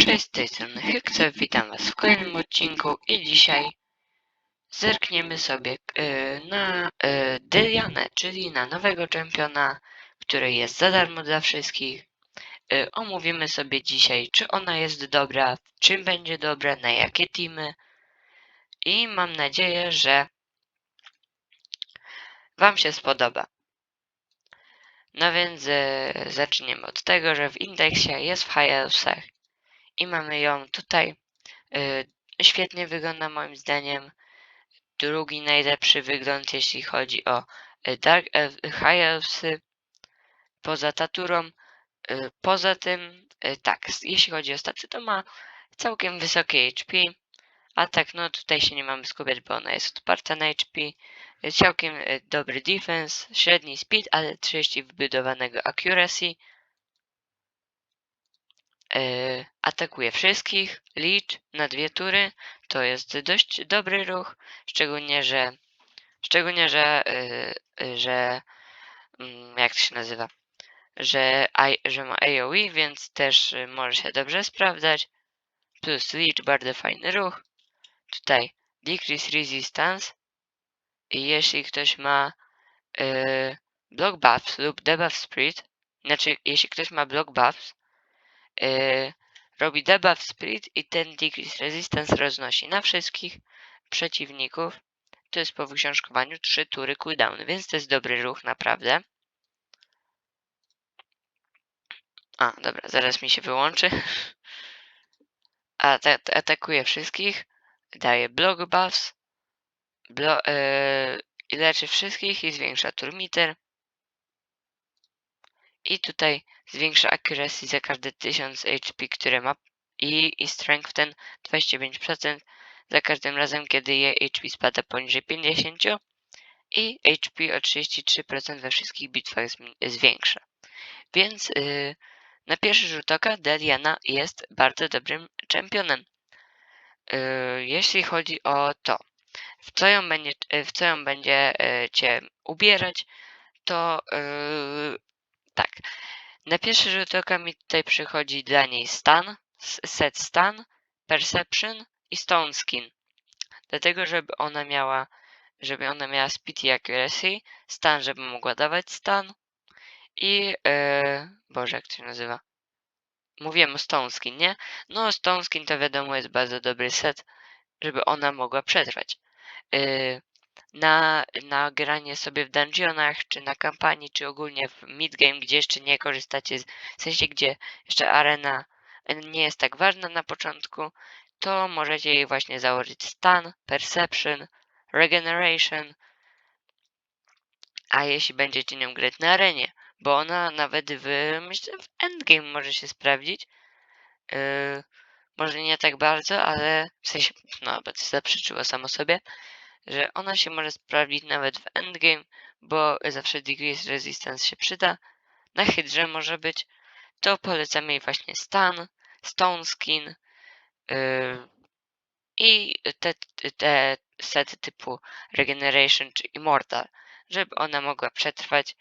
Cześć, z tej strony Hykce, witam was w kolejnym odcinku i dzisiaj zerkniemy sobie y, na y, Dylianę, czyli na nowego czempiona, który jest za darmo dla wszystkich. Y, omówimy sobie dzisiaj, czy ona jest dobra, czym będzie dobra, na jakie teamy i mam nadzieję, że wam się spodoba. No więc zaczniemy od tego, że w indeksie jest w High Elfsach i mamy ją tutaj. Y, Świetnie wygląda moim zdaniem. Drugi najlepszy wygląd, jeśli chodzi o y, Dark Elf, High Elfsy. Poza Taturą. Y, Poza tym, y, tak, jeśli chodzi o staty, to ma całkiem wysokie HP. A tak, no tutaj się nie mamy skupiać, bo ona jest odparta na HP. Y, Całkiem y, dobry defense, średni speed, ale 30 wybudowanego accuracy. Yy, atakuje wszystkich, licz na dwie tury. To jest dość dobry ruch, szczególnie, że szczególnie, że, yy, yy, że mm, jak to się nazywa, że, że ma AoE, więc też może się dobrze sprawdzać. Plus licz, bardzo fajny ruch. Tutaj decrease resistance. I jeśli ktoś ma block buffs lub debuff spirit, znaczy jeśli ktoś ma block buffs, Yy, robi debuff speed i ten decrease resistance roznosi na wszystkich przeciwników. To jest po wyksiążkowaniu 3 tury cooldown, więc to jest dobry ruch naprawdę. A, dobra, zaraz mi się wyłączy. A, ta, ta, atakuje wszystkich, daje block buffs, blo, i leczy wszystkich i zwiększa turmiter. I tutaj zwiększa accuracy za każde 1000 HP, które ma i, i strength ten 25% za każdym razem, kiedy jej HP spada poniżej 50 i HP o 33% we wszystkich bitwach zwiększa. Więc yy, na pierwszy rzut oka Deliana jest bardzo dobrym czempionem. Yy, jeśli chodzi o to, w co ją będzie, w co ją będzie yy, cię ubierać, to yy, tak. Na pierwszy rzut oka mi tutaj przychodzi dla niej stan, set stan, perception i stone skin. Dlatego, żeby ona miała, żeby ona miała speed i accuracy, stan, żeby mogła dawać stan i, yy, boże, jak to się nazywa? Mówiłem o stone skin, nie? No, stone skin to wiadomo jest bardzo dobry set, żeby ona mogła przetrwać. Yy, na, na granie sobie w dungeonach, czy na kampanii, czy ogólnie w midgame, gdzie jeszcze nie korzystacie, z, w sensie gdzie jeszcze arena nie jest tak ważna na początku, to możecie jej właśnie założyć stan, perception, regeneration, a jeśli będziecie nią grać na arenie, bo ona nawet w, myślę, w endgame może się sprawdzić, yy, może nie tak bardzo, ale w sensie, no, bo to zaprzeczyło samo sobie, że ona się może sprawdzić nawet w endgame, bo zawsze decrease resistance się przyda. Na hydrze może być. To polecamy jej właśnie stan, stone skin yy, i te, te sety typu regeneration czy immortal, żeby ona mogła przetrwać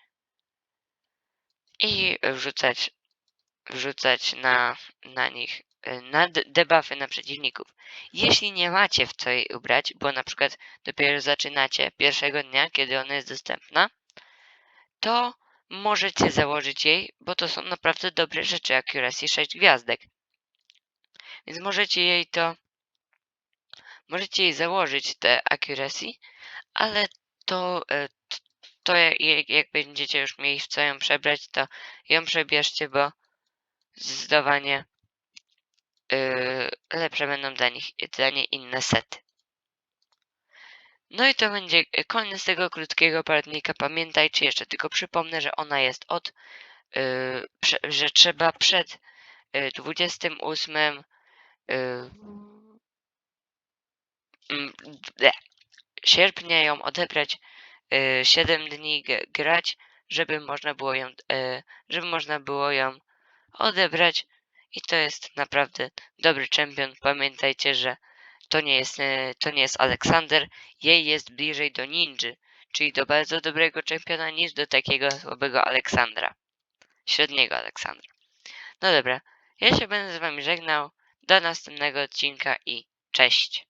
i wrzucać, wrzucać na, na nich na de- debuffy na przeciwników. Jeśli nie macie w co jej ubrać, bo na przykład dopiero zaczynacie pierwszego dnia, kiedy ona jest dostępna, to możecie założyć jej, bo to są naprawdę dobre rzeczy, accuracy 6 gwiazdek. Więc możecie jej to, możecie jej założyć te accuracy, ale to, t- to jak, jak- będziecie już mieli w co ją przebrać, to ją przebierzcie, bo zdecydowanie lepsze będą dla, nich, dla niej inne sety. No i to będzie koniec tego krótkiego poradnika. Pamiętajcie, jeszcze tylko przypomnę, że ona jest od, prze, że trzeba przed yy, 28 yy, mm, ble, sierpnia ją odebrać, yy, 7 dni grać, żeby można było ją, żeby można było ją odebrać i to jest naprawdę dobry czempion. Pamiętajcie, że to nie jest, e, to nie jest Aleksander, jej jest bliżej do ninży, czyli do bardzo dobrego czempiona niż do takiego słabego Aleksandra. Średniego Aleksandra. No dobra, ja się będę z wami żegnał. Do następnego odcinka i cześć!